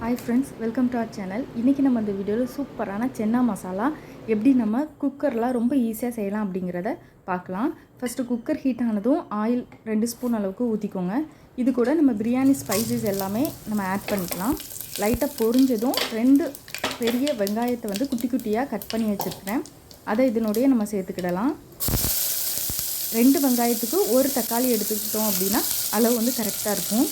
Hi friends welcome to our channel இன்றைக்கி நம்ம இந்த வீடியோவில் சூப்பரான சென்னா மசாலா எப்படி நம்ம குக்கரில் ரொம்ப ஈஸியாக செய்யலாம் அப்படிங்கிறத பார்க்கலாம். ஃபஸ்ட்டு குக்கர் ஹீட் ஆனதும் ஆயில் ரெண்டு ஸ்பூன் அளவுக்கு ஊற்றிக்கோங்க இது கூட நம்ம பிரியாணி ஸ்பைசஸ் எல்லாமே நம்ம ஆட் பண்ணிக்கலாம். லைட்டாக பொரிஞ்சதும் ரெண்டு பெரிய வெங்காயத்தை வந்து குட்டி குட்டியாக கட் பண்ணி வச்சுருக்கிறேன். அதை இதனுடைய நம்ம சேர்த்துக்கிடலாம். ரெண்டு வெங்காயத்துக்கு ஒரு தக்காளி எடுத்துக்கிட்டோம் அப்படின்னா அளவு வந்து கரெக்டாக இருக்கும்.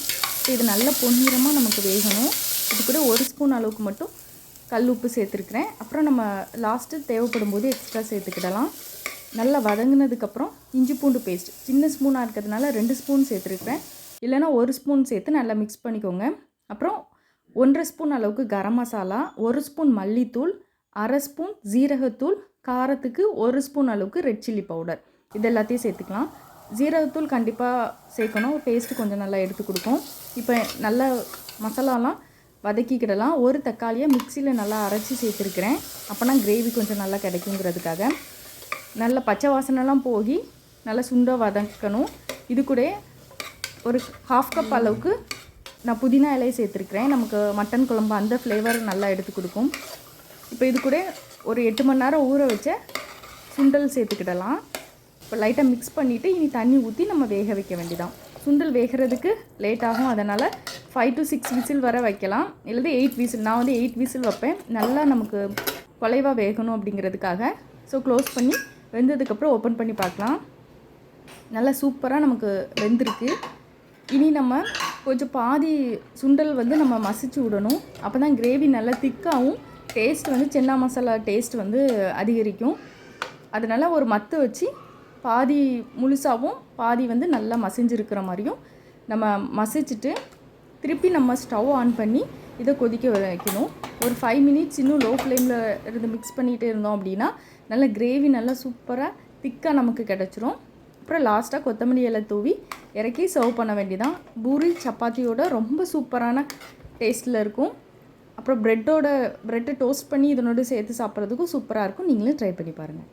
இது நல்ல பொன்னிறமாக நமக்கு வேகணும். இது கூட ஒரு ஸ்பூன் அளவுக்கு மட்டும் கல் உப்பு சேர்த்துருக்குறேன். அப்புறம் நம்ம லாஸ்ட்டு தேவைப்படும் போது எக்ஸ்ட்ரா சேர்த்துக்கிடலாம். நல்லா வதங்கினதுக்கப்புறம் இஞ்சி பூண்டு பேஸ்ட் சின்ன ஸ்பூனாக இருக்கிறதுனால ரெண்டு ஸ்பூன் சேர்த்துருக்குறேன். இல்லைனா ஒரு ஸ்பூன் சேர்த்து நல்லா மிக்ஸ் பண்ணிக்கோங்க. அப்புறம் ஒன்றரை ஸ்பூன் அளவுக்கு கரம் மசாலா ஒரு ஸ்பூன் மல்லித்தூள் அரை ஸ்பூன் ஜீரகத்தூள் காரத்துக்கு ஒரு ஸ்பூன் அளவுக்கு ரெட் சில்லி பவுடர் இது எல்லாத்தையும் சேர்த்துக்கலாம். ஜீரகத்தூள் கண்டிப்பாக சேர்க்கணும். டேஸ்ட்டு கொஞ்சம் நல்லா எடுத்து கொடுக்கும். இப்போ நல்ல மசாலாலாம் வதக்கிக்கிடலாம். ஒரு தக்காளியை மிக்சியில் நல்லா அரைச்சி சேர்த்துருக்கிறேன். அப்போனா கிரேவி கொஞ்சம் நல்லா கிடைக்குங்கிறதுக்காக. நல்ல பச்சை வாசனைலாம் போகி நல்லா சுண்டாக வதக்கணும். இது கூட ஒரு ஹாஃப் கப் அளவுக்கு நான் புதினா இலையை சேர்த்துருக்குறேன். நமக்கு மட்டன் குழம்பு அந்த ஃப்ளேவர் நல்லா எடுத்து கொடுக்கும். இப்போ இது கூட ஒரு எட்டு மணி நேரம் ஊற வச்ச சுண்டல் சேர்த்துக்கிடலாம். இப்போ லைட்டாக மிக்ஸ் பண்ணிவிட்டு இனி தண்ணி ஊற்றி நம்ம வேக வைக்க வேண்டியதான் சுண்டல் வேகிறதுக்கு லேட் ஆகும். அதனால் ஃபைவ் டு சிக்ஸ் விசில் வர வைக்கலாம். இல்லது எயிட் விசில் நான் வந்து எயிட் விசில் வைப்பேன். நல்லா நமக்கு குலைவாக வேகணும் அப்படிங்கிறதுக்காக. ஸோ க்ளோஸ் பண்ணி வெந்ததுக்கப்புறம் ஓப்பன் பண்ணி பார்க்கலாம். நல்லா சூப்பராக நமக்கு வெந்திருக்கு. இனி நம்ம கொஞ்சம் பாதி சுண்டல் வந்து நம்ம மசிச்சு விடணும். அப்போ தான் கிரேவி நல்லா திக்காகவும் டேஸ்ட் வந்து சென்னா மசாலா டேஸ்ட் வந்து அதிகரிக்கும். அதனால் ஒரு மத்து வச்சு பாதி முழுசாகவும் பாதி வந்து நல்லா மசிஞ்சிருக்கிற மாதிரியும் நம்ம மசிச்சுட்டு திருப்பி நம்ம ஸ்டவ் ஆன் பண்ணி இதை கொதிக்க வைக்கணும். ஒரு ஃபைவ் மினிட்ஸ் இன்னும் லோ ஃப்ளேமில் இருந்து மிக்ஸ் பண்ணிகிட்டே இருந்தோம் அப்படின்னா நல்ல கிரேவி நல்லா சூப்பராக திக்காக நமக்கு கிடச்சிரும். அப்புறம் லாஸ்ட்டாக கொத்தமல்லி இலை தூவி இறக்கி சர்வ் பண்ண வேண்டிதான் பூரி சப்பாத்தியோட ரொம்ப சூப்பரான டேஸ்ட்டில் இருக்கும். அப்புறம் ப்ரெட்டோட ப்ரெட்டை டோஸ்ட் பண்ணி இதனோடு சேர்த்து சாப்பிட்றதுக்கும் சூப்பராக இருக்கும். நீங்களும் ட்ரை பண்ணி பாருங்கள்